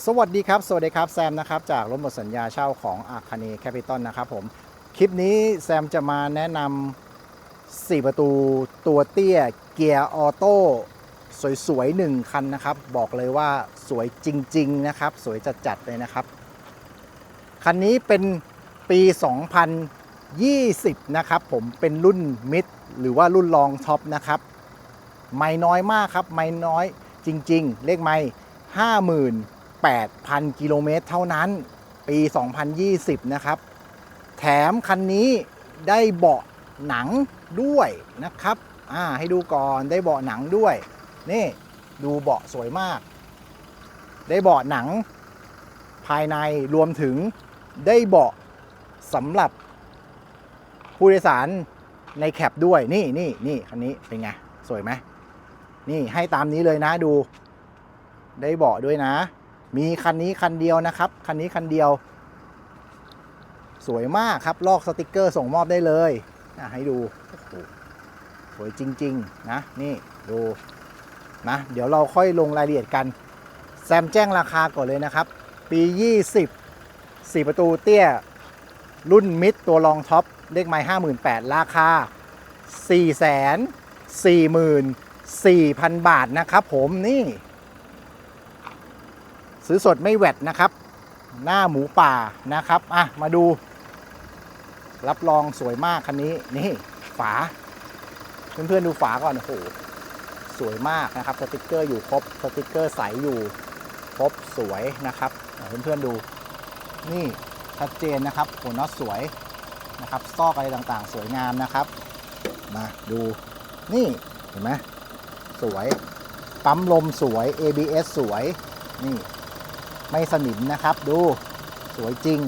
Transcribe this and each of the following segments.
สวัสดีครับ สวัสดีครับแซมนะครับจากรถหมดสัญญาเช่าของอาคาเนแคปิตอลนะครับผม คลิปนี้แซมจะมาแนะนำ4 ประตูตัวเตี้ยเกียร์ออโต้สวยๆหนึ่งคันนะครับ บอกเลยว่าสวยจริง ๆ นะครับ สวยจัดๆเลยนะครับ คันนี้เป็นปี 2020 นะครับผมเป็นรุ่นมิดหรือว่ารุ่นรองท็อปนะครับ ไม่น้อยมากครับ ไม่น้อยจริง ๆ เลขไม่ 8,000 กิโลเมตรเท่านั้น ปี 2020 นะครับ แถมคันนี้ได้เบาะหนังด้วยนะครับ อ่า ให้ดูก่อนได้เบาะหนังด้วย นี่ดูเบาะสวยมาก ได้เบาะหนัง ภายในรวมถึงได้เบาะสำหรับผู้โดยสารในแคปด้วยนี่นี่นี่คันนี้เป็นไง สวยไหมนี่ให้ตามนี้เลยนะดู ได้เบาะด้วยนะ มีคันนี้คันเดียวนะครับ คันนี้คันเดียว สวยมากครับ ลอกสติกเกอร์ส่งมอบได้เลยอะให้ดู สวยจริง ๆ นะ นี่ดูนะ เดี๋ยวเราค่อยลงรายละเอียดกัน แซมแจ้งราคาก่อนเลยนะครับ ปี 20 4 ประตูเตี้ย รุ่นมิดตัวรองท็อป เลขไม้58,000ราคา 444,000 บาทนะครับผมนี่ ซื้อสดไม่แวดนะครับ หน้าหมูป่านะครับอะมาดู รับรองสวยมากคันนี้นี่ฝา เพื่อนๆดูฝาก่อนโอ้โหสวยมากนะครับสติกเกอร์อยู่ครบสติกเกอร์ใสอยู่ครบสวยนะครับเพื่อนๆดูนี่ชัดเจนนะครับหัวน็อตสวยนะครับซอกอะไรต่างๆ สวยงามนะครับ มาดูนี่เห็นไหมสวย ปั๊มลมสวย ABS สวย นี่ ไม่สนิมนะครับ ดูสวยจริง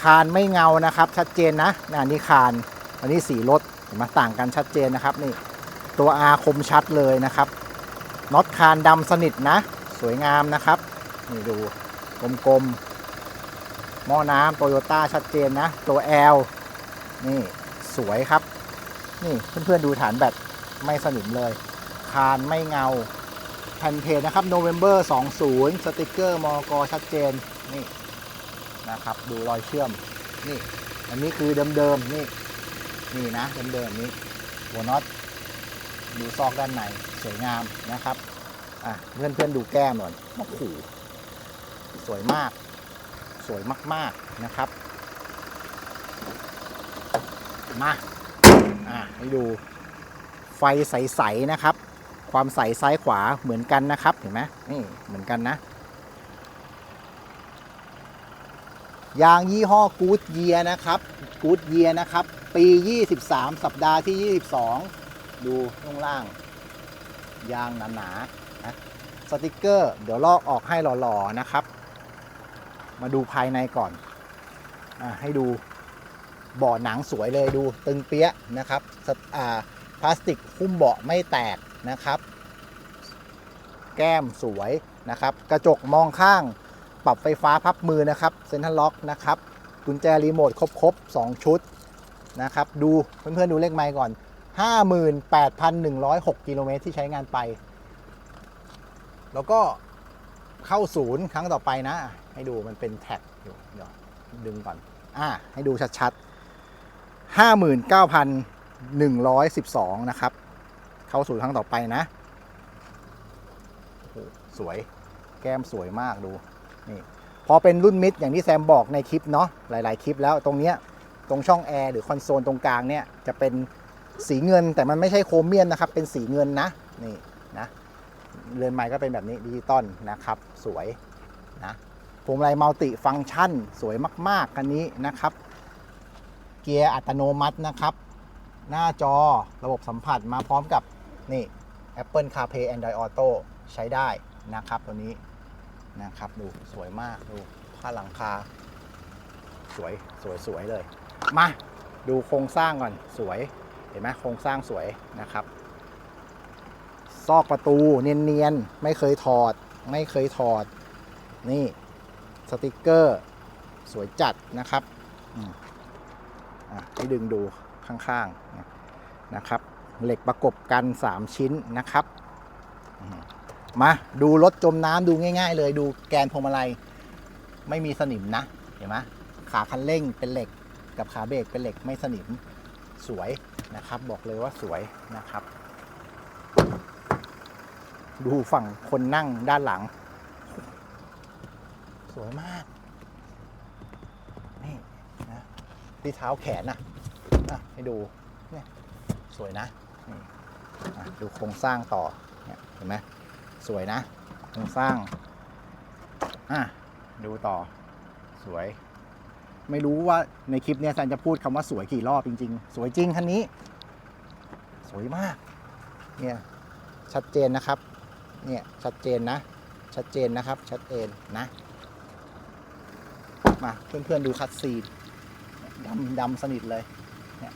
คานไม่เงานะครับ ชัดเจนนะนนี่คานอันนี้สีรถเห็นไหมต่างกันชัดเจนนะครับนี่ตัว R คมชัดเลยนะครับน็อตคานดำสนิทนะ สวยงามนะครับนี่ดูกลมๆหม้อน้ำโตโยต้าชัดเจนนะ ตัว L นี่สวยครับ นี่เพื่อนๆดูฐานแบตไม่สนิมเลย คานไม่เงา แผ่นเพจนะครับ November 20 สติกเกอร์มอกชัดเจนนี่นะครับ ดูรอยเชื่อมนี่อันนี้คือเดิมๆนี่นี่นะเดิมๆนี้หัวน็อตดูซอกด้านในสวยงามนะครับอะเพื่อนๆดูแก้มหน่อยโอ้โหสวยมาก สวยมากๆนะครับ มาอะให้ดูไฟใสๆนะครับ ความใสซ้ายขวาเหมือนกันนะครับเห็นไหมนี่เหมือนกันนะ ยางยี่ห้อกูดเยียนะครับกูดเยียนะครับ ปี 23 สัปดาห์ที่ 22 ดูข้างล่าง ยางหนาๆนะสติกเกอร์ เดี๋ยวลอกออกให้หล่อๆนะครับ มาดูภายในก่อนอให้ดูเบาะหนังสวยเลยดูตึงเปี้ยะนะครับพลาสติกหุ้มเบาะไม่แตก นะครับ แก้มสวยนะครับ กระจกมองข้าง ปรับไฟฟ้าพับมือนะครับเซ็นทรัลล็อกนะครับ กุญแจรีโมทครบๆ2ชุดนะครับ ดูเพื่อนๆดูเลขไมล์ก่อน 58,106กิโลเมตรที่ใช้งานไป แล้วก็เข้าศูนย์ครั้งต่อไปนะ ให้ดูมันเป็นแท็กอยู่เดี๋ยวดึงก่อน อ่า ให้ดูชัดๆ 59,112 นะครับ เข้าสู่ครั้งต่อไปนะสวยแก้มสวยมากดูนี่พอเป็นรุ่นมิดอย่างที่แซมบอกในคลิปเนาะหลาย ๆ คลิปแล้วตรงเนี้ยตรงช่องแอร์หรือคอนโซลตรงกลางเนี่ยจะเป็นสีเงินแต่มันไม่ใช่โครเมียมนะครับ เป็นสีเงินนะนี่นะเรือนไม้ก็เป็นแบบนี้ดิจิตอลนะครับ สวยนะพวงมาลัยมัลติฟังก์ชัน สวยมาก ๆ คันนี้นะครับ เกียร์อัตโนมัตินะครับ หน้าจอระบบสัมผัสมาพร้อมกับ นี่ Apple CarPlay Android Auto ใช้ได้นะครับตัวนี้นะครับดูสวยมากดูผ้าหลังคา สวยสวยสวยเลย มาดูโครงสร้างก่อนสวยเห็นไหมโครงสร้างสวยนะครับ ซอกประตูเนียนๆ ไม่เคยถอด ไม่เคยถอด นี่สติกเกอร์ สวยจัดนะครับอะให้ดึงดูข้างๆนะครับ เหล็กประกบกัน 3 ชิ้นนะครับ มาดูรถจมน้ำดูง่าย ๆ เลยดูแกนพวงมาลัยไม่มีสนิมนะ เห็นไหมขาคันเร่งเป็นเหล็กกับขาเบรกเป็นเหล็กไม่สนิมสวยนะครับ บอกเลยว่าสวยนะครับ ดูฝั่งคนนั่งด้านหลัง สวยมากนี่นะที่เท้าแขนนะนะให้ดูเนี่ยสวยนะ ดูโครงสร้างต่อเนี่ยเห็นไหมสวยนะโครงสร้างอะดูต่อสวย ไม่รู้ว่าในคลิปเนี้ยซันจะพูดคำว่าสวยกี่รอบจริง ๆ สวยจริงคันนี้ สวยมากเนี่ยชัดเจนนะครับเนี่ยชัดเจนนะ ชัดเจนนะครับ ชัดเจนนะ มาเพื่อนๆดูคัดซีนดำดำสนิทเลยเนี่ย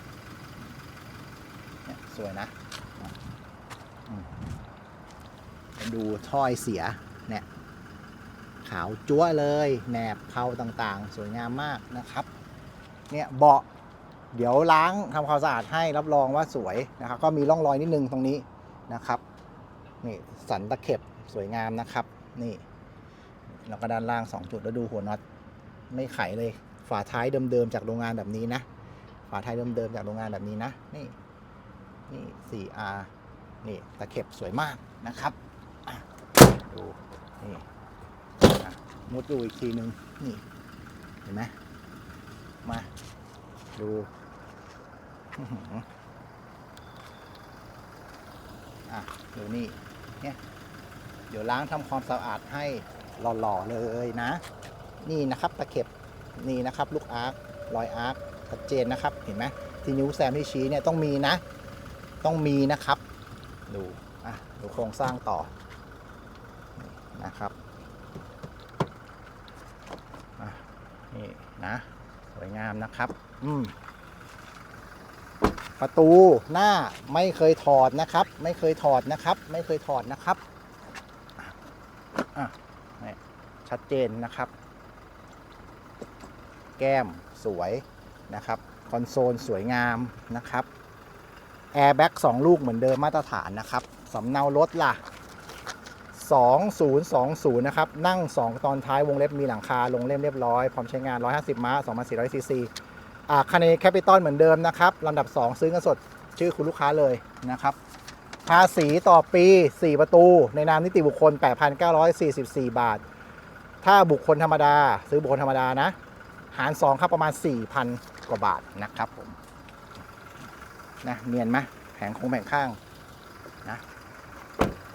สวยนะ ดูถ้อยเสียเนี่ยขาวจั๊วเลยแหนบเพาต่างๆ สวยงามมากนะครับ เนี่ยเบาะเดี๋ยวล้างทำความสะอาดให้รับรองว่าสวยนะครับ ก็มีร่องรอยนิดนึงตรงนี้นะครับนี่สันตะเข็บสวยงามนะครับ นี่แล้วก็ด้านล่าง 2 จุดแล้วดูหัวน็อตไม่ไขเลย ฝาท้ายเดิมๆจากโรงงานแบบนี้นะ ฝาท้ายเดิมๆจากโรงงานแบบนี้นะ นี่นี่ 4R นี่ตะเข็บสวยมากนะครับดูนี่มุดดูอีกทีนึงนี่เห็นไหมมาดูอะดูนี่เนี่ยเดี๋ยวล้างทำความสะอาดให้หล่อๆเลยนะ นี่นะครับตะเข็บนี่นะครับ ลูกอาร์ครอยอาร์คชัดเจนนะครับเห็นไหมที่นิ้วแซมที่ชี้เนี่ยต้องมีนะ ต้องมีนะครับ ดูอะดูโครงสร้างต่อนะครับนี่นะสวยงามนะครับ อืมประตูหน้าไม่เคยถอดนะครับ ไม่เคยถอดนะครับ ไม่เคยถอดนะครับอะนี่ชัดเจนนะครับ แก้มสวยนะครับ คอนโซลสวยงามนะครับ แอร์แบ็ก2ลูกเหมือนเดิมมาตรฐานนะครับสำเนารถล่ะ 2020 นะครับ นั่ง 2 ตอนท้ายวงเล็บมีหลังคาลงเล่มเรียบร้อย พร้อมใช้งาน 150 ม้า 2,400ซีซีอาคันนี้แคปิตอลเหมือนเดิมนะครับลำดับ 2 ซื้อเงินสดชื่อคุณลูกค้าเลยนะครับภาษีต่อปี 4 ประตู ในนามนิติบุคคล 8,944 บาท ถ้าบุคคลธรรมดา ซื้อบุคคลธรรมดานะ หาร 2 ครับประมาณ 4,000 กว่าบาทนะครับผม นะเนียนไหมแผงคงแผงข้างนะ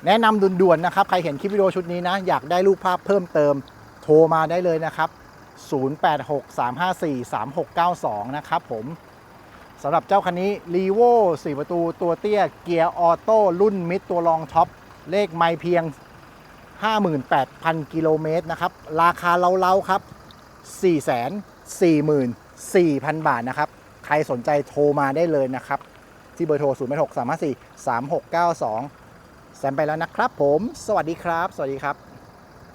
แนะนำด่วนๆนะครับ ใครเห็นคลิปวิดีโอชุดนี้นะ อยากได้รูปภาพเพิ่มเติมโทรมาได้เลยนะครับ 0863543692 นะครับผมสำหรับเจ้าคันนี้ r ีโว4ประตูตัวเตี้ย เกียร์ออโต้รุ่นมิดตัวรองท็อป เลขไม่เพียง 58,000 กิโลเมตรนะครับ ราคาเล้าๆครับ 444,000 บาทนะครับ ใครสนใจโทรมาได้เลยนะครับ ที่เบอร์โทร 0 6 3 5 4 3 6 9 2 แซมไปแล้วนะครับผม สวัสดีครับ สวัสดีครับ